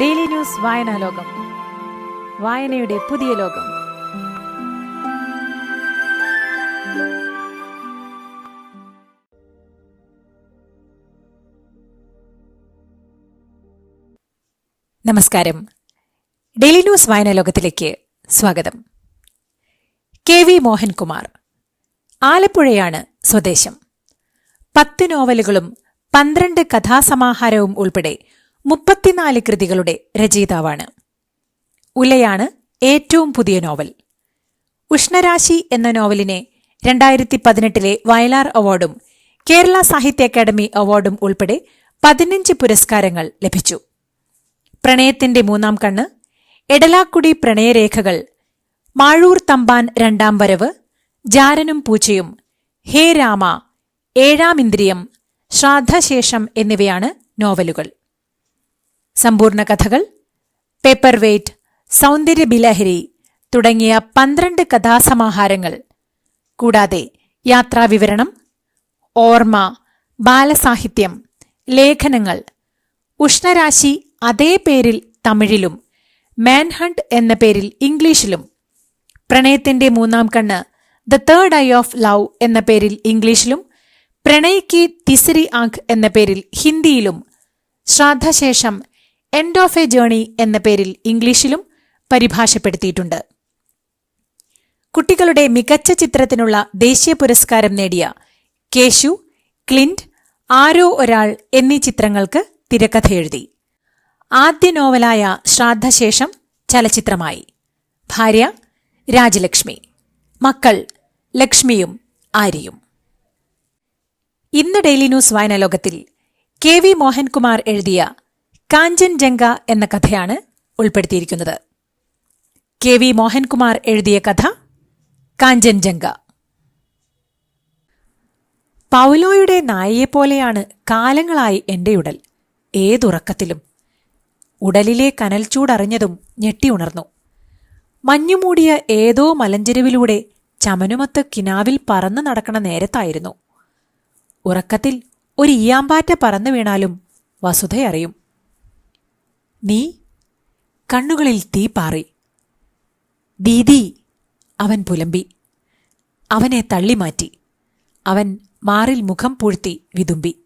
Daily news വായനാ ലോകം. വായനയുടെ പുതിയ ലോകം. നമസ്കാരം. ഡെയിലി ന്യൂസ് വായനാ ലോകത്തിലേക്ക് സ്വാഗതം. കെ വി മോഹൻകുമാർ ആലപ്പുഴയാണ് സ്വദേശം. പത്ത് നോവലുകളും പന്ത്രണ്ട് കഥാസമാഹാരവും ഉൾപ്പെടെ മുപ്പത്തിനാല് കൃതികളുടെ രചയിതാവാണ്. ഉലയാണ് ഏറ്റവും പുതിയ നോവൽ. ഉഷ്ണരാശി എന്ന നോവലിനെ രണ്ടായിരത്തി പതിനെട്ടിലെ വയലാർ അവാർഡും കേരള സാഹിത്യ അക്കാദമി അവാർഡും ഉൾപ്പെടെ പതിനഞ്ച് പുരസ്കാരങ്ങൾ ലഭിച്ചു. പ്രണയത്തിന്റെ മൂന്നാം കണ്ണ് എടലാക്കുടി പ്രണയരേഖകൾ മാഴൂർ തമ്പാൻ രണ്ടാം വരവ് ജാരനും പൂച്ചയും ഹേ രാമ ഏഴാം ഇന്ദ്രിയം ശ്രാദ്ധശേഷം എന്നിവയാണ് നോവലുകൾ. സമ്പൂർണ കഥകൾ പേപ്പർ വെയ്റ്റ് സൗന്ദര്യ ബിലഹരി തുടങ്ങിയ പന്ത്രണ്ട് കഥാസമാഹാരങ്ങൾ. കൂടാതെ യാത്രാവിവരണം ഓർമ്മ ബാലസാഹിത്യം ലേഖനങ്ങൾ ഉഷ്ണരാശി അതേ പേരിൽ തമിഴിലും മാൻഹണ്ട് എന്ന പേരിൽ ഇംഗ്ലീഷിലും പ്രണയത്തിന്റെ മൂന്നാം കണ്ണ് the third eye of love എന്ന പേരിൽ ഇംഗ്ലീഷിലും പ്രണയിക്ക് തിസരി ആഖ് എന്ന പേരിൽ ഹിന്ദിയിലും Shraddhashesham end of a journey എന്ന പേരിൽ ഇംഗ്ലീഷിലും പരിഭാഷപ്പെടുത്തിയിട്ടുണ്ട്. കുട്ടികളുടെ മികച്ച ചിത്രത്തിനുള്ള ദേശീയ പുരസ്കാരം നേടിയ കേശു ക്ലിന്റ് ആരോ ഒരാൾ എന്നീ ചിത്രങ്ങൾക്ക് തിരക്കഥ എഴുതി. ആദ്യ നോവലായ ശ്രാദ്ധശേഷം ചലച്ചിത്രമായി. ഭാര്യ രാജലക്ഷ്മി. മക്കൾ ലക്ഷ്മിയും ആര്യയും. ഇന്ന് ഡെയിലി ന്യൂസ് വായന ലോകത്തിൽ കെ വി മോഹൻകുമാർ എഴുതിയ കാഞ്ചൻജംഗ എന്ന കഥയാണ് ഉൾപ്പെടുത്തിയിരിക്കുന്നത്. കെ വി മോഹൻകുമാർ എഴുതിയ കഥ കാഞ്ചൻജംഗ. പൗലോയുടെ നായയെപ്പോലെയാണ് കാലങ്ങളായി എന്റെ ഉടൽ ഏതുറക്കത്തിലും. ഉടലിലെ കനൽ ചൂടറിഞ്ഞതും ഞെട്ടിയുണർന്നു മഞ്ഞുമൂടിയ ഏതോ മലഞ്ചെരുവിലൂടെ ചമനുമത്ത് കിനാവിൽ പറന്നു നടക്കണ നേരത്തായിരുന്നു. ഉറക്കത്തിൽ ഒരു ഈയാമ്പാറ്റ പറന്നു വീണാലും വസുധയറിയും നീ കണ്ണുകളിൽ തീ പാറി. ദീദി അവൻ പുലമ്പി. അവനെ തള്ളിമാറ്റി അവൻ മാറിൽ മുഖം പൂഴ്ത്തി വിതുമ്പി.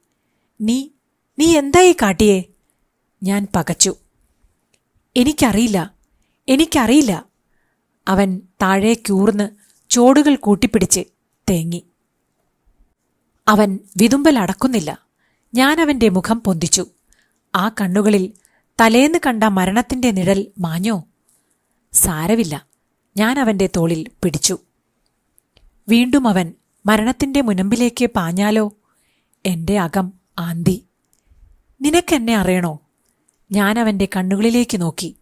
നീ നീ എന്തായി കാട്ടിയേ? ഞാൻ പകച്ചു. എനിക്കറിയില്ല എനിക്കറിയില്ല. അവൻ താഴേക്കൂർന്ന് ചോടുകൾ കൂട്ടിപ്പിടിച്ച് തേങ്ങി. അവൻ വിതുമ്പൽ അടക്കുന്നില്ല ഞാൻ അവന്റെ മുഖം പൊന്തിച്ചു. ആ കണ്ണുകളിൽ തലേന്ന് കണ്ട മരണത്തിന്റെ നിഴൽ മാഞ്ഞോ? സാരവില്ല ഞാൻ അവന്റെ തോളിൽ പിടിച്ചു. വീണ്ടും അവൻ മരണത്തിന്റെ മുനമ്പിലേക്ക് പാഞ്ഞാലോ? എന്റെ അകം ആന്തി. നിനക്കെന്നെ അറിയണോ? ഞാൻ അവന്റെ കണ്ണുകളിലേക്ക് നോക്കി.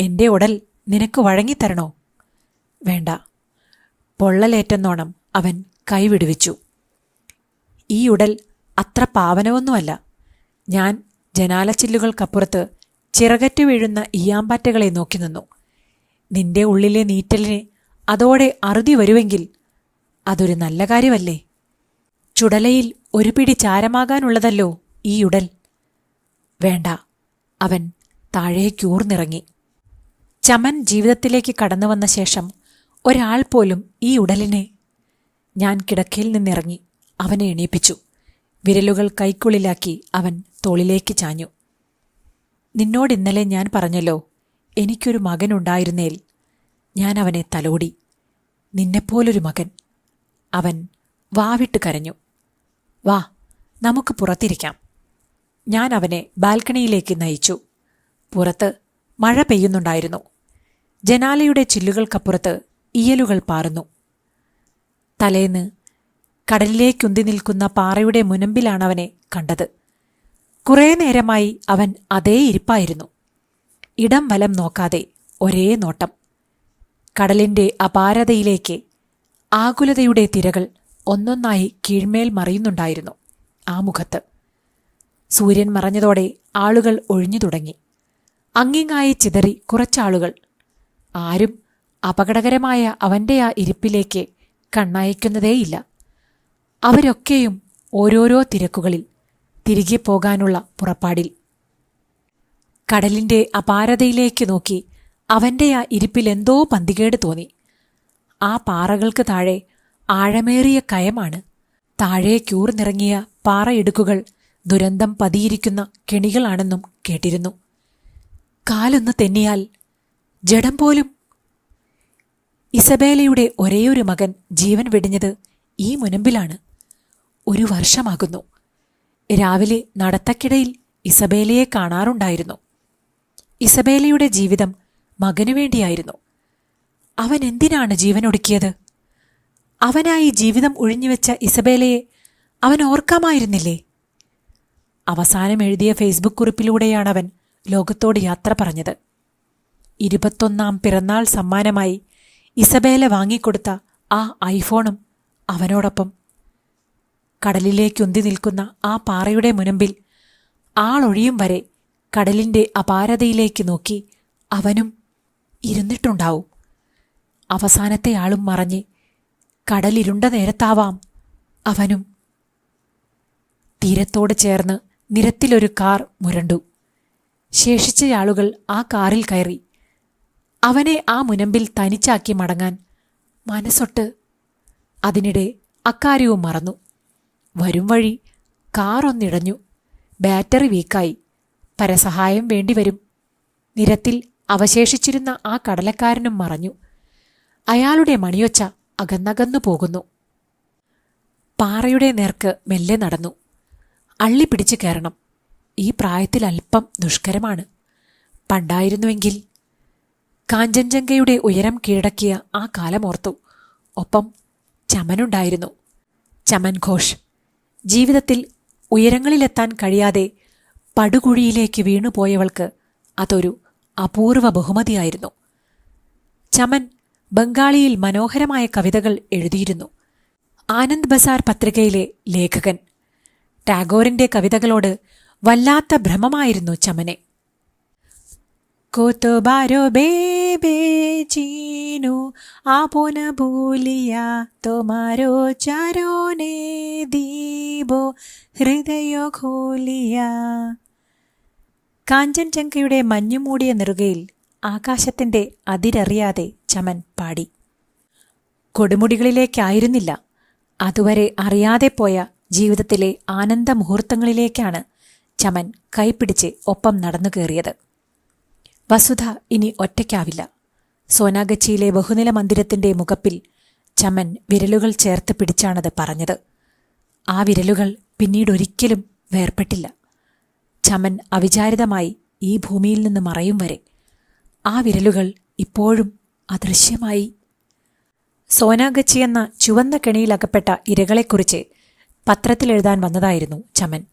എന്റെ ഉടൽ നിനക്ക് വഴങ്ങിത്തരണോ? വേണ്ട. പൊള്ളലേറ്റെന്നോണം അവൻ കൈവിടുവിച്ചു ഈ ഉടൽ അത്ര പാവനമൊന്നുമല്ല. ഞാൻ ജനാലച്ചില്ലുകൾക്കപ്പുറത്ത് ചിറകറ്റു വീഴുന്ന ഈയാമ്പാറ്റകളെ നോക്കി നിന്നു. നിന്റെ ഉള്ളിലെ നീറ്റലിന് അതോടെ അറുതി വരുമെങ്കിൽ അതൊരു നല്ല കാര്യമല്ലേ? ചുടലയിൽ ഒരു പിടി ചാരമാകാനുള്ളതല്ലോ ഈ ഉടൽ. വേണ്ട അവൻ താഴേക്കൂർന്നിറങ്ങി ചമൻ ജീവിതത്തിലേക്ക് കടന്നു വന്ന ശേഷം ഒരാൾ പോലും ഈ ഉടലിനെ ഞാൻ കിടക്കയിൽ നിന്നിറങ്ങി. അവനെ എണീപ്പിച്ചു. വിരലുകൾ കൈക്കുള്ളിലാക്കി അവൻ തോളിലേക്ക് ചാഞ്ഞു. നിന്നോട് ഇന്നലെ ഞാൻ പറഞ്ഞല്ലോ എനിക്കൊരു മകനുണ്ടായിരുന്നേൽ ഞാൻ അവനെ തലോടി. നിന്നെപ്പോലൊരു മകൻ. അവൻ വാവിട്ട് കരഞ്ഞു. വാ നമുക്ക് പുറത്തിരിക്കാം. ഞാൻ അവനെ ബാൽക്കണിയിലേക്ക് നയിച്ചു. പുറത്ത് മഴ പെയ്യുന്നുണ്ടായിരുന്നു. ജനാലയുടെ ചില്ലുകൾക്കപ്പുറത്ത് ഇയലുകൾ പാറുന്നു. തലേന്ന് കടലിലേക്കുന്തി നിൽക്കുന്ന പാറയുടെ മുനമ്പിലാണവനെ കണ്ടത്. കുറേ നേരമായി അവൻ അതേ ഇരിപ്പായിരുന്നു. ഇടം വലം നോക്കാതെ ഒരേ നോട്ടം. കടലിന്റെ അപാരതയിലേക്ക് ആകുലതയുടെ തിരകൾ ഒന്നൊന്നായി കീഴ്മേൽ മറിയുന്നുണ്ടായിരുന്നു ആ മുഖത്ത്. സൂര്യൻ മറഞ്ഞതോടെ ആളുകൾ ഒഴിഞ്ഞു തുടങ്ങി. അങ്ങിങ്ങായി ചിതറി കുറച്ചാളുകൾ ആരും അപകടകരമായ അവന്റെ ആ ഇരിപ്പിലേക്ക് കണ്ണയക്കുന്നതേയില്ല. അവരൊക്കെയും ഓരോരോ തിരക്കുകളിൽ തിരികെ പോകാനുള്ള പുറപ്പാടിൽ. കടലിന്റെ അപാരതയിലേക്ക് നോക്കി അവന്റെ ആ ഇരിപ്പിലെന്തോ പന്തികേട് തോന്നി. ആ പാറകൾക്ക് താഴെ ആഴമേറിയ കയമാണ്. താഴെ ക്യൂർന്നിറങ്ങിയ പാറയിടുക്കുകൾ ദുരന്തം പതിയിരിക്കുന്ന കെണികളാണെന്നും കേട്ടിരുന്നു. കാലൊന്ന് തെന്നിയാൽ ജഡം പോലും. ഇസബേലയുടെ ഒരേയൊരു മകൻ ജീവൻ വെടിഞ്ഞത് ഈ മുനമ്പിലാണ്. ഒരു വർഷമാകുന്നു. രാവിലെ നടത്തക്കിടയിൽ ഇസബേലയെ കാണാറുണ്ടായിരുന്നു. ഇസബേലയുടെ ജീവിതം മകനു വേണ്ടിയായിരുന്നു. അവൻ എന്തിനാണ് ജീവനൊടുക്കിയത്? അവനായി ജീവിതം ഒഴിഞ്ഞുവെച്ച ഇസബേലയെ അവൻ ഓർക്കാമായിരുന്നില്ലേ? അവസാനം എഴുതിയ ഫേസ്ബുക്ക് അവൻ ലോകത്തോട് യാത്ര പറഞ്ഞത്. ഇരുപത്തൊന്നാം പിറന്നാൾ സമ്മാനമായി ഇസബേല വാങ്ങിക്കൊടുത്ത ആ ഐഫോണും അവനോടൊപ്പം കടലിലേക്കുന്തി നിൽക്കുന്ന ആ പാറയുടെ മുനമ്പിൽ ആളൊഴിയും വരെ കടലിന്റെ അപാരതയിലേക്ക് നോക്കി അവനും ഇരുന്നിട്ടുണ്ടാവും. അവസാനത്തെ ആളും മറഞ്ഞ് കടലിരുണ്ട നേരത്താവാം അവനും. തീരത്തോട് ചേർന്ന് നിരത്തിലൊരു കാർ മുരണ്ടു. ശേഷിച്ചയാളുകൾ ആ കാറിൽ കയറി. അവനെ ആ മുനമ്പിൽ തനിച്ചാക്കി മടങ്ങാൻ മനസ്സൊട്ട് അതിനിടെ അക്കാര്യവും മറന്നു. വരും വഴി. കാറൊന്നിടഞ്ഞു ബാറ്ററി വീക്കായി. പരസഹായം വേണ്ടിവരും. നിരത്തിൽ അവശേഷിച്ചിരുന്ന ആ കടലക്കാരനും മറഞ്ഞു. അയാളുടെ മണിയൊച്ച അകന്നകന്നു പോകുന്നു. പാറയുടെ നേർക്ക് മെല്ലെ നടന്നു. അള്ളി പിടിച്ചു കയറണം. ഈ പ്രായത്തിൽ അല്പം ദുഷ്കരമാണ്. പണ്ടായിരുന്നുവെങ്കിൽ കാഞ്ചൻജംഗയുടെ ഉയരം കീഴടക്കിയ ആ കാലമോർത്തു. ഒപ്പം ചമനുണ്ടായിരുന്നു. ചമൻ ഘോഷ്. ജീവിതത്തിൽ ഉയരങ്ങളിലെത്താൻ കഴിയാതെ പടുകുഴിയിലേക്ക് വീണുപോയവൾക്ക് അതൊരു അപൂർവ ബഹുമതിയായിരുന്നു. ചമൻ ബംഗാളിയിൽ മനോഹരമായ കവിതകൾ എഴുതിയിരുന്നു. ആനന്ദ് ബസാർ പത്രികയിലെ ലേഖകൻ. ടാഗോറിന്റെ കവിതകളോട് വല്ലാത്ത ഭ്രമമായിരുന്നു ചമനെ. കോത്തോബാരോ ബേബേ ചീനു ആപോന ഭൂലിയ തോമാരോ ചാരോനെ ദീപോ ഹൃദയോ ഖോലിയ. കാഞ്ചൻജംഗയുടെ മഞ്ഞുമൂടിയ നെറുകയിൽ ആകാശത്തിന്റെ അതിരറിയാതെ ചമൻ പാടി. കൊടുമുടികളിലേക്കായിരുന്നില്ല. അതുവരെ അറിയാതെ പോയ ജീവിതത്തിലെ ആനന്ദ മുഹൂർത്തങ്ങളിലേക്കാണ് ചമൻ കൈപ്പിടിച്ച് ഒപ്പം നടന്നു കയറിയത് വസുധ ഇനി ഒറ്റയ്ക്കാവില്ല. സോനാഗച്ചിയിലെ ബഹുനില മന്ദിരത്തിന്റെ മുഖപ്പിൽ ചമൻ വിരലുകൾ ചേർത്ത് പിടിച്ചാണത് പറഞ്ഞത്. ആ വിരലുകൾ പിന്നീടൊരിക്കലും വേർപ്പെട്ടില്ല ചമൻ അവിചാരിതമായി ഈ ഭൂമിയിൽ നിന്ന് മറയും വരെ. ആ വിരലുകൾ ഇപ്പോഴും അദൃശ്യമായി. സോനാഗച്ചി എന്ന ചുവന്ന കെണിയിലകപ്പെട്ട ഇരകളെക്കുറിച്ച് പത്രത്തിലെഴുതാൻ വന്നതായിരുന്നു ചമൻ.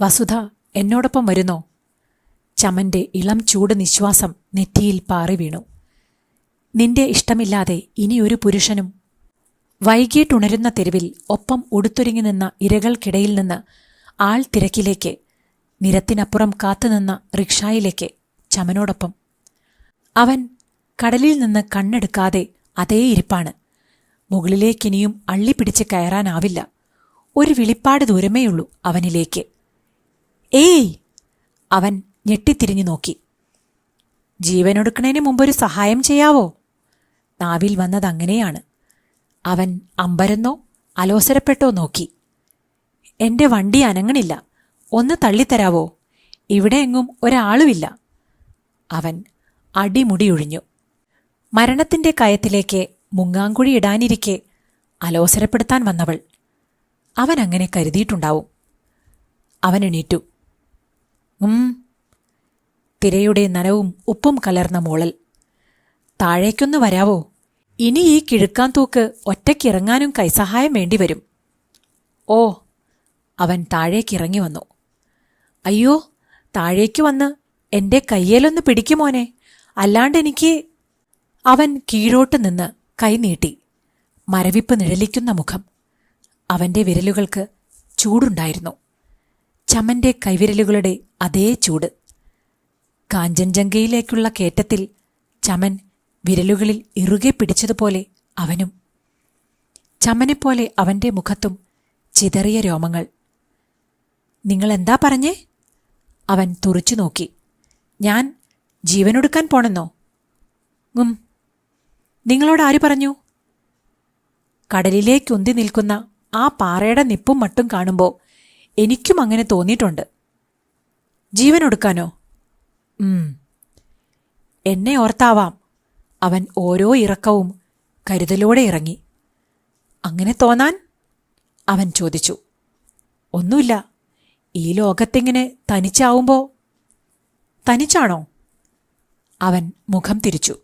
വസുധ എന്നോടൊപ്പം വരുന്നോ? ചമന്റെ ഇളം ചൂട് നിശ്വാസം നെറ്റിയിൽ പാറി വീണു. നിന്റെ ഇഷ്ടമില്ലാതെ ഇനിയൊരു പുരുഷനും വൈകിട്ടുണരുന്ന തെരുവിൽ ഒപ്പം ഉടുത്തൊരുങ്ങി നിന്ന ഇരകൾക്കിടയിൽ നിന്ന് ആൾ തിരക്കിലേക്ക് നിരത്തിനപ്പുറം കാത്തുനിന്ന റിക്ഷായിലേക്ക് ചമനോടൊപ്പം. അവൻ കടലിൽ നിന്ന് കണ്ണെടുക്കാതെ അതേ ഇരിപ്പാണ്. മുകളിലേക്കിനിയും അള്ളിപ്പിടിച്ച് കയറാനാവില്ല. ഒരു വിളിപ്പാട് ദൂരമേയുള്ളൂ അവനിലേക്ക്. ഏയ്! അവൻ ഞെട്ടിത്തിരിഞ്ഞു നോക്കി. ജീവനൊടുക്കണേന് മുമ്പൊരു സഹായം ചെയ്യാവോ? നാവിൽ വന്നതങ്ങനെയാണ് അവൻ അമ്പരന്നോ അലോസരപ്പെട്ടോ നോക്കി. എന്റെ വണ്ടി അനങ്ങണില്ല. ഒന്ന് തള്ളിത്തരാവോ? ഇവിടെ എങ്ങും ഒരാളുമില്ല. അവൻ അടിമുടിയൊഴിഞ്ഞു മരണത്തിന്റെ കയത്തിലേക്ക് മുങ്ങാങ്കുഴി ഇടാനിരിക്കെ അലോസരപ്പെടുത്താൻ വന്നവൾ. അവൻ അങ്ങനെ കരുതിയിട്ടുണ്ടാവും. അവൻ എണീറ്റു. ഉം തിരയുടെ നനവും ഉപ്പും കലർന്ന മോളൽ. താഴേക്കൊന്ന് വരാവോ? ഇനി ഈ കിഴുക്കാൻ തൂക്ക് ഒറ്റയ്ക്കിറങ്ങാനും കൈസഹായം വേണ്ടിവരും. ഓ അവൻ താഴേക്കിറങ്ങി വന്നു. അയ്യോ താഴേക്ക് വന്ന് എന്റെ കയ്യേലൊന്ന് പിടിക്കുമോനെ അല്ലാണ്ട് എനിക്ക് അവൻ കീഴോട്ട് നിന്ന് കൈനീട്ടി മരവിപ്പ് നിഴലിക്കുന്ന മുഖം. അവന്റെ വിരലുകൾക്ക് ചൂടുണ്ടായിരുന്നു. ചമന്റെ കൈവിരലുകളുടെ അതേ ചൂട്. കാഞ്ചൻജംഗയിലേക്കുള്ള കേറ്റത്തിൽ ചമൻ വിരലുകളിൽ ഇറുകെ പിടിച്ചതുപോലെ അവനും. ചമനെപ്പോലെ അവന്റെ മുഖത്തും ചിതറിയ രോമങ്ങൾ. നിങ്ങൾ എന്താ പറഞ്ഞേ? അവൻ തുറിച്ചു നോക്കി. ഞാൻ ജീവനൊടുക്കാൻ പോണെന്നോ? ഉം. നിങ്ങളോട് ആര് പറഞ്ഞു? കടലിലേക്കുന്തി നിൽക്കുന്ന ആ പാറയുടെ നിപ്പും മട്ടും കാണുമ്പോൾ എനിക്കും അങ്ങനെ തോന്നിയിട്ടുണ്ട്. ജീവനൊടുക്കാനോ? എന്നെ ഓർത്താവാം. അവൻ ഓരോ ഇറക്കവും കരുതലോടെ ഇറങ്ങി. അങ്ങനെ തോന്നാൻ? അവൻ ചോദിച്ചു. ഒന്നുമില്ല. ഈ ലോകത്തിങ്ങനെ തനിച്ചാവുമ്പോ? തനിച്ചാണോ? അവൻ മുഖം തിരിച്ചു.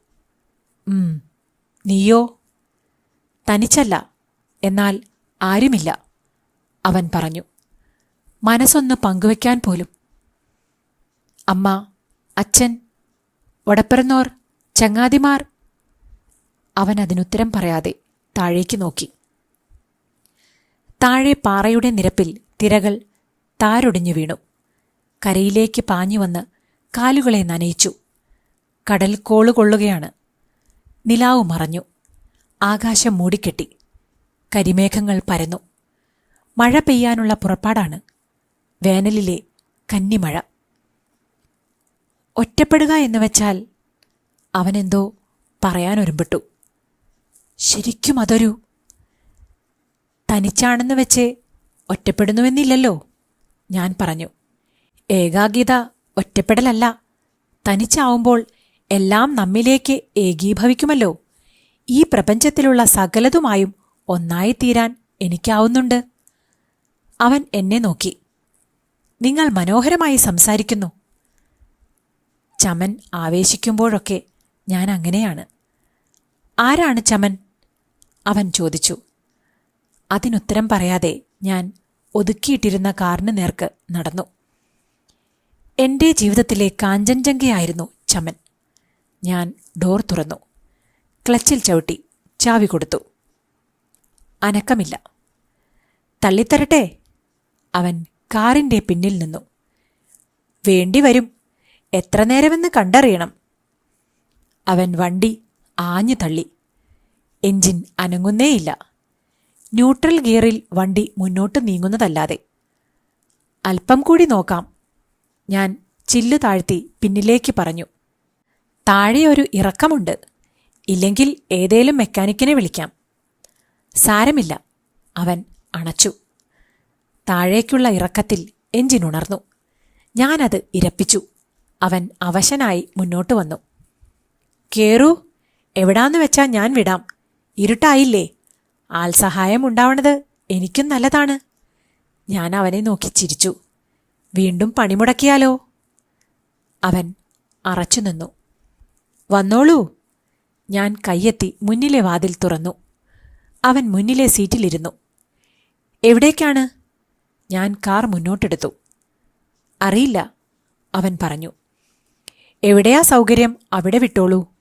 നീയോ? തനിച്ചല്ല. എന്നാൽ ആരുമില്ല അവൻ പറഞ്ഞു. മനസ്സൊന്ന് പങ്കുവയ്ക്കാൻ പോലും. അമ്മ അച്ഛൻ വടപ്പിറന്നോർ ചങ്ങാതിമാർ. അവൻ അതിനുത്തരം പറയാതെ താഴേക്ക് നോക്കി. താഴെ പാറയുടെ നിരപ്പിൽ തിരകൾ താരൊടിഞ്ഞു വീണു. കരയിലേക്ക് പാഞ്ഞു വന്ന് കാലുകളെ നനയിച്ചു. കടൽ കോളുകൊള്ളുകയാണ് നിലാവ് മറഞ്ഞു. ആകാശം മൂടിക്കെട്ടി. കരിമേഘങ്ങൾ പരന്നു. മഴ പെയ്യാനുള്ള പുറപ്പാടാണ്. വേനലിലെ കന്നിമഴ. ഒറ്റപ്പെടുക എന്ന് വെച്ചാൽ അവനെന്തോ പറയാനൊരുമ്പിട്ടു ശരിക്കും അതൊരു തനിച്ചാണെന്ന് വെച്ച് ഒറ്റപ്പെടുന്നുവെന്നില്ലല്ലോ ഞാൻ പറഞ്ഞു. ഏകാഗീത ഒറ്റപ്പെടലല്ല തനിച്ചാവുമ്പോൾ എല്ലാം നമ്മിലേക്ക് ഏകീഭവിക്കുമല്ലോ. ഈ പ്രപഞ്ചത്തിലുള്ള സകലതുമായും ഒന്നായിത്തീരാൻ എനിക്കാവുന്നുണ്ട്. അവൻ എന്നെ നോക്കി. നിങ്ങൾ മനോഹരമായി സംസാരിക്കുന്നു. ചമൻ ആവേശിക്കുമ്പോഴൊക്കെ ഞാൻ അങ്ങനെയാണ്. ആരാണ് ചമൻ? അവൻ ചോദിച്ചു. അതിനുത്തരം പറയാതെ ഞാൻ ഒതുക്കിയിട്ടിരുന്ന കാറിന് നേർക്ക് നടന്നു. എന്റെ ജീവിതത്തിലെ കാഞ്ചൻജംഗയായിരുന്നു ചമൻ. ഞാൻ ഡോർ തുറന്നു. ക്ലച്ചിൽ ചവിട്ടി ചാവി കൊടുത്തു. അനക്കമില്ല. തള്ളിത്തരട്ടെ? അവൻ കാറിന്റെ പിന്നിൽ നിന്നു. വേണ്ടിവരും എത്ര നേരമെന്ന് കണ്ടറിയണം. അവൻ വണ്ടി ആഞ്ഞു തള്ളി. എഞ്ചിൻ അനങ്ങുന്നേയില്ല. ന്യൂട്രൽ ഗിയറിൽ വണ്ടി മുന്നോട്ട് നീങ്ങുന്നതല്ലാതെ. അല്പം കൂടി നോക്കാം. ഞാൻ ചില്ലു താഴ്ത്തി പിന്നിലേക്ക് പറഞ്ഞു. താഴെ ഒരു ഇറക്കമുണ്ട്. ഇല്ലെങ്കിൽ ഏതേലും മെക്കാനിക്കിനെ വിളിക്കാം. സാരമില്ല. അവൻ അണച്ചു. താഴേക്കുള്ള ഇറക്കത്തിൽ എഞ്ചിൻ ഉണർന്നു. ഞാനത് ഇരപ്പിച്ചു. അവൻ അവശനായി മുന്നോട്ട് വന്നു. കേറൂ എവിടാന്ന് വെച്ചാ ഞാൻ വിടാം. ഇരുട്ടായില്ലേ? ആൾ സഹായം ഉണ്ടാവണത് എനിക്കും നല്ലതാണ്. ഞാൻ അവനെ നോക്കി ചിരിച്ചു. വീണ്ടും പണിമുടക്കിയാലോ അവൻ അറച്ചു നിന്നു. വന്നോളൂ. ഞാൻ കയ്യെത്തി മുന്നിലെ വാതിൽ തുറന്നു. അവൻ മുന്നിലെ സീറ്റിലിരുന്നു. എവിടേക്കാണ്? ഞാൻ കാർ മുന്നോട്ടെടുത്തു. അറിയില്ല അവൻ പറഞ്ഞു. എവിടെയാ സൗകര്യം? അവിടെ വിട്ടോളൂ.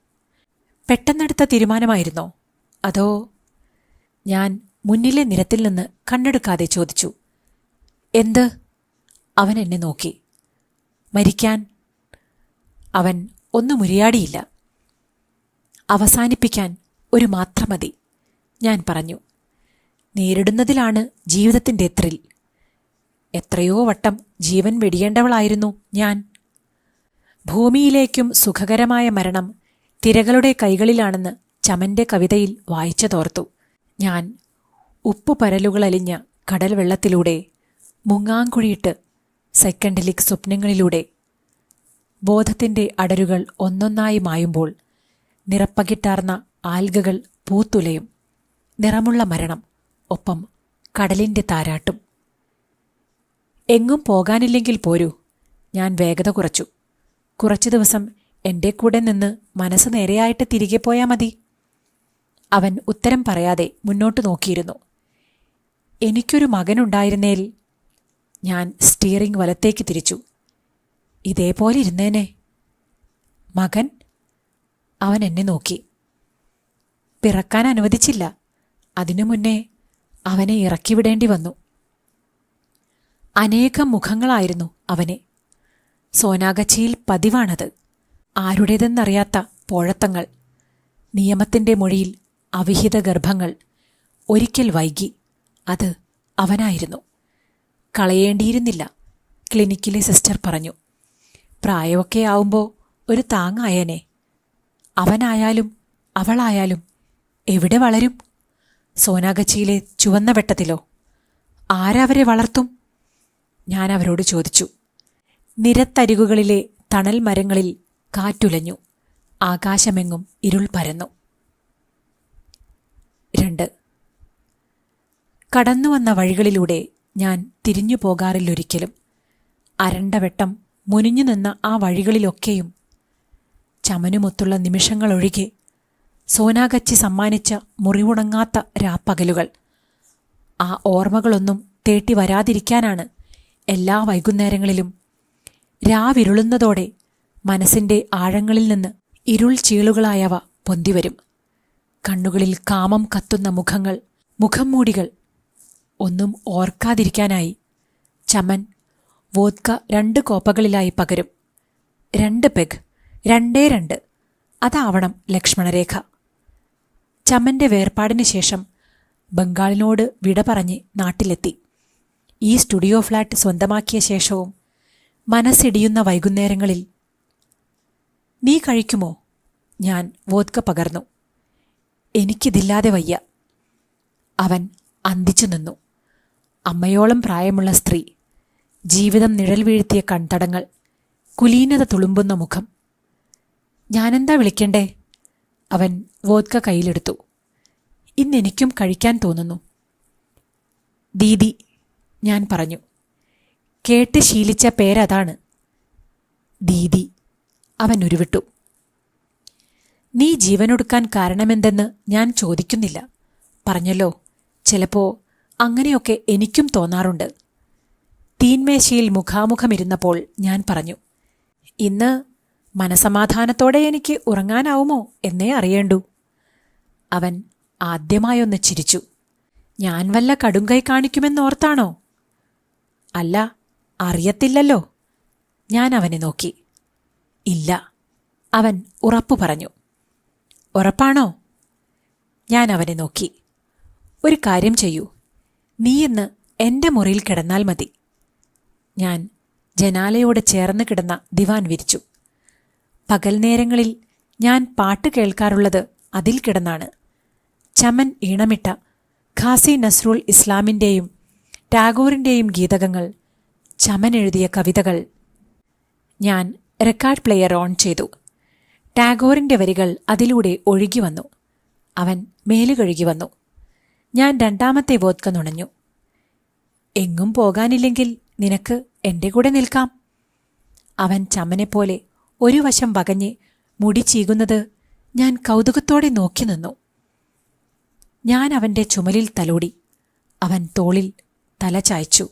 പെട്ടെന്നെടുത്ത തീരുമാനമായിരുന്നോ? അതോ ഞാൻ മുന്നിലെ നിരത്തിൽ നിന്ന് കണ്ണെടുക്കാതെ ചോദിച്ചു. എന്ത്? അവൻ എന്നെ നോക്കി. മരിക്കാൻ അവൻ ഒന്നും മുരിയാടിയില്ല. അവസാനിപ്പിക്കാൻ ഒരു മാത്രം മതി ഞാൻ പറഞ്ഞു. നേരിടുന്നതിലാണ് ജീവിതത്തിന്റെ ത്രിൽ എത്രയോ വട്ടം ജീവൻ വെടിയേണ്ടവളായിരുന്നു ഞാൻ. ഭൂമിയിലേക്കും സുഖകരമായ മരണം തിരകളുടെ കൈകളിലാണെന്ന് ചമന്റെ കവിതയിൽ വായിച്ചതോർത്തു. ഞാൻ ഉപ്പുപരലുകളലിഞ്ഞ കടൽ വെള്ളത്തിലൂടെ മുങ്ങാങ്കുഴിയിട്ട് സൈക്കൻഡലിക് സ്വപ്നങ്ങളിലൂടെ ബോധത്തിന്റെ അടരുകൾ ഒന്നൊന്നായി മായുമ്പോൾ നിറപ്പകിട്ടാർന്ന ആൽഗകൾ പൂത്തുലയും നിറമുള്ള മരണം ഒപ്പം കടലിന്റെ താരാട്ടും. എങ്ങും പോകാനില്ലെങ്കിൽ പോരൂ ഞാൻ വേഗത കുറച്ചു. കുറച്ചു ദിവസം എന്റെ കൂടെ നിന്ന് മനസ്സ് നേരെയായിട്ട് തിരികെ പോയാ മതി. അവൻ ഉത്തരം പറയാതെ മുന്നോട്ട് നോക്കിയിരുന്നു. എനിക്കൊരു മകനുണ്ടായിരുന്നേൽ ഞാൻ സ്റ്റിയറിംഗ് വലത്തേക്ക് തിരിച്ചു. ഇതേപോലെ ഇരുന്നേനെ. മകൻ അവൻ എന്നെ നോക്കി. പിറക്കാൻ അനുവദിച്ചില്ല. അതിനു മുന്നേ അവനെ ഇറക്കിവിടേണ്ടി വന്നു. അനേകം മുഖങ്ങളായിരുന്നു അവനെ. സോനാഗച്ചിയിൽ പതിവാണത്. ആരുടേതെന്നറിയാത്ത പോഴത്തങ്ങൾ നിയമത്തിന്റെ മൊഴിയിൽ അവിഹിത ഗർഭങ്ങൾ ഒരിക്കൽ വൈകി അത് അവനായിരുന്നു. കളയേണ്ടിയിരുന്നില്ല ക്ലിനിക്കിലെ സിസ്റ്റർ പറഞ്ഞു. പ്രായമൊക്കെ ആവുമ്പോൾ ഒരു താങ്ങായനെ. അവനായാലും അവളായാലും എവിടെ വളരും? സോനാഗച്ചിയിലെ ചുവന്ന വെട്ടത്തിലോ? ആരവരെ വളർത്തും? ഞാൻ അവരോട് ചോദിച്ചു. നിരത്തരികുകളിലെ തണൽ മരങ്ങളിൽ കാറ്റുലഞ്ഞു. ആകാശമെങ്ങും ഇരുൾ പരന്നു. രണ്ട്. കടന്നുവന്ന വഴികളിലൂടെ ഞാൻ തിരിഞ്ഞു പോകാറില്ലൊരിക്കലും അരണ്ടവട്ടം മുനിഞ്ഞു നിന്ന ആ വഴികളിലൊക്കെയും ചമനുമൊത്തുള്ള നിമിഷങ്ങളൊഴികെ സോനാഗച്ചി സമ്മാനിച്ച മുറിവുണങ്ങാത്ത രാപ്പകലുകൾ. ആ ഓർമ്മകളൊന്നും തേട്ടി വരാതിരിക്കാനാണ് എല്ലാ വൈകുന്നേരങ്ങളിലും രാവിരുളുന്നതോടെ മനസ്സിന്റെ ആഴങ്ങളിൽ നിന്ന് ഇരുൾ ചീളുകളായവ പൊന്തിവരും. കണ്ണുകളിൽ കാമം കത്തുന്ന മുഖങ്ങൾ മുഖം മൂടികൾ ഒന്നും ഓർക്കാതിരിക്കാനായി ചമൻ വോദ്ക രണ്ട് കോപ്പകളിലായി പകരും. രണ്ട് പെഗ് രണ്ടേ രണ്ട്. അതാവണം ലക്ഷ്മണരേഖ. ചമ്മന്റെ വേർപാടിന് ശേഷം ബംഗാളിനോട് വിട പറഞ്ഞ് നാട്ടിലെത്തി. ഈ സ്റ്റുഡിയോ ഫ്ലാറ്റ് സ്വന്തമാക്കിയ ശേഷവും മനസ്സിടിയുന്ന വൈകുന്നേരങ്ങളിൽ. നീ കഴിക്കുമോ? ഞാൻ വോദ്ക പകർന്നു. എനിക്കിതില്ലാതെ വയ്യ. അവൻ അന്തിച്ചു നിന്നു. അമ്മയോളം പ്രായമുള്ള സ്ത്രീ ജീവിതം നിഴൽ വീഴ്ത്തിയ കൺതടങ്ങൾ കുലീനത തുളുമ്പുന്ന മുഖം. ഞാനെന്താ വിളിക്കണ്ടേ? അവൻ വോദ്ക കയ്യിലെടുത്തു. ഇന്നെനിക്കും കഴിക്കാൻ തോന്നുന്നു. ദീദി ഞാൻ പറഞ്ഞു. കേട്ട് ശീലിച്ച പേരതാണ് ദീദി. അവൻ ഉരുവിട്ടു. നീ ജീവനൊടുക്കാൻ കാരണമെന്തെന്ന് ഞാൻ ചോദിക്കുന്നില്ല. പറഞ്ഞല്ലോ ചിലപ്പോ അങ്ങനെയൊക്കെ എനിക്കും തോന്നാറുണ്ട്. തീന്മേശയിൽ മുഖാമുഖമിരുന്നപ്പോൾ ഞാൻ പറഞ്ഞു ഇന്ന് മനസമാധാനത്തോടെ എനിക്ക് ഉറങ്ങാനാവുമോ എന്നേ അറിയേണ്ടൂ. അവൻ ആദ്യമായൊന്ന് ചിരിച്ചു. ഞാൻ വല്ല കടുങ്കൈ കാണിക്കുമെന്നോർത്താണോ അല്ല അറിയത്തില്ലല്ലോ. ഞാൻ അവനെ നോക്കി. ഇല്ല അവൻ ഉറപ്പു പറഞ്ഞു. ഉറപ്പാണോ? ഞാൻ അവനെ നോക്കി. ഒരു കാര്യം ചെയ്യൂ. നീ ഇന്ന് എന്റെ മുറിയിൽ കിടന്നാൽ മതി. ഞാൻ ജനാലയോട് ചേർന്ന് കിടന്ന ദിവാൻ വിരിച്ചു. പകൽ നേരങ്ങളിൽ ഞാൻ പാട്ട് കേൾക്കാറുള്ളത് അതിൽ കിടന്നാണ്. ചമൻ ഈണമിട്ട ഖാസി നസ്രുൾ ഇസ്ലാമിന്റെയും ടാഗോറിന്റെയും ഗീതകങ്ങൾ ചമൻ എഴുതിയ കവിതകൾ ഞാൻ റെക്കോർഡ് പ്ലെയർ ഓൺ ചെയ്തു. ടാഗോറിന്റെ വരികൾ അതിലൂടെ ഒഴുകി വന്നു. അവൻ മേലുകഴുകി വന്നു. ഞാൻ രണ്ടാമത്തെ വോദ്ക നുണഞ്ഞു. എങ്ങും പോകാനില്ലെങ്കിൽ നിനക്ക് എന്റെ കൂടെ നിൽക്കാം. അവൻ ചമ്മനെപ്പോലെ ഒരു വശം വകഞ്ഞ് മുടി ചീകുന്നത് ഞാൻ കൗതുകത്തോടെ നോക്കി നിന്നു. ഞാൻ അവന്റെ ചുമലിൽ തലോടി. അവൻ തോളിൽ തല ചായ്ച്ചു.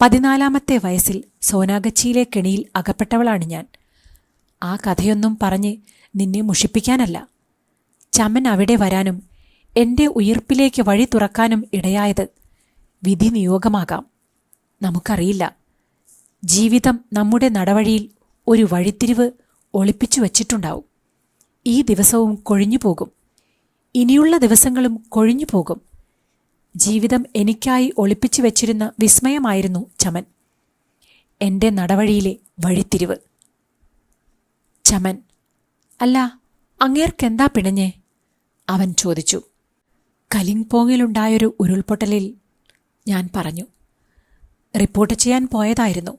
പതിനാലാമത്തെ വയസ്സിൽ സോനാഗച്ചിയിലെ കെണിയിൽ അകപ്പെട്ടവളാണ് ഞാൻ. ആ കഥയൊന്നും പറഞ്ഞ് നിന്നെ മുഷിപ്പിക്കാനല്ല. ചമൻ അവിടെ വരാനും എന്റെ ഉയർപ്പിലേക്ക് വഴി തുറക്കാനും ഇടയായത് വിധി നിയോഗമാകാം നമുക്കറിയില്ല. ജീവിതം നമ്മുടെ നടവഴിയിൽ ഒരു വഴിത്തിരിവ് ഒളിപ്പിച്ചു വച്ചിട്ടുണ്ടാവും. ഈ ദിവസവും കൊഴിഞ്ഞു പോകും ഇനിയുള്ള ദിവസങ്ങളും കൊഴിഞ്ഞു പോകും ജീവിതം എനിക്കായി ഒളിപ്പിച്ചു വെച്ചിരുന്ന വിസ്മയമായിരുന്നു ചമൻ. എന്റെ നടവഴിയിലെ വഴിത്തിരിവ്. ചമൻ അല്ല അങ്ങേർക്കെന്താ പിണഞ്ഞേ? അവൻ ചോദിച്ചു. കലിംപോങ്ങിലുണ്ടായൊരു ഉരുൾപൊട്ടലിൽ ഞാൻ പറഞ്ഞു. റിപ്പോർട്ട് ചെയ്യാൻ പോയതായിരുന്നു.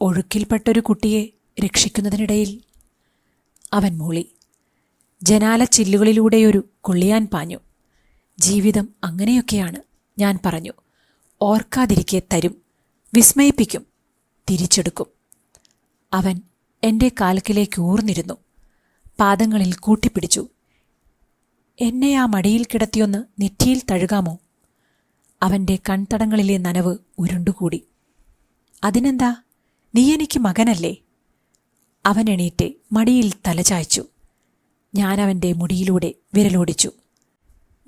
ഒഴുക്കിൽപ്പെട്ടൊരു കുട്ടിയെ രക്ഷിക്കുന്നതിനിടയിൽ. അവൻ മൂളി. ജനാല ചില്ലുകളിലൂടെയൊരു കൊള്ളിയാൻ പാഞ്ഞു. ജീവിതം അങ്ങനെയൊക്കെയാണ് ഞാൻ പറഞ്ഞു. ഓർക്കാതിരിക്കെ തരും. വിസ്മയിപ്പിക്കും. തിരിച്ചെടുക്കും. അവൻ എന്റെ കാൽക്കിലേക്ക് ഊർന്നിരുന്നു. പാദങ്ങളിൽ കൂട്ടിപ്പിടിച്ചു. എന്നെ ആ മടിയിൽ കിടത്തിയൊന്ന് നെറ്റിയിൽ തഴുകാമോ? അവന്റെ കൺതടങ്ങളിലെ നനവ് ഉരുണ്ടുകൂടി. അതിനെന്താ? നീ എനിക്ക് മകനല്ലേ? അവൻ എണീറ്റ് മടിയിൽ തലചായ്ച്ചു. ഞാൻ അവന്റെ മുടിയിലൂടെ വിരലോടിച്ചു.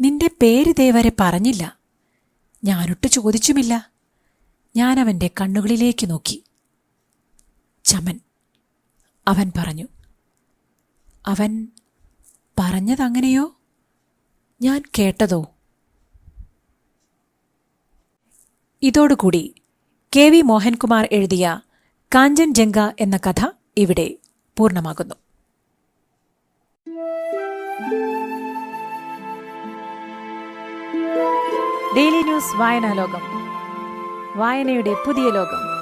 നിന്റെ പേര് ദേവരെ പറഞ്ഞില്ല. ഞാനൊട്ട് ചോദിച്ചുമില്ല. ഞാൻ അവന്റെ കണ്ണുകളിലേക്ക് നോക്കി. ചമൻ അവൻ പറഞ്ഞു അവൻ പറഞ്ഞതങ്ങനെയോ? ഞാൻ കേട്ടതോ? ഇതോടുകൂടി കെ വി മോഹൻകുമാർ എഴുതിയ കാഞ്ചൻജംഗ എന്ന കഥ ഇവിടെ പൂർണമാകുന്നു. Daily news വായനാലോകം. വായനയുടെ പുതിയ ലോകം.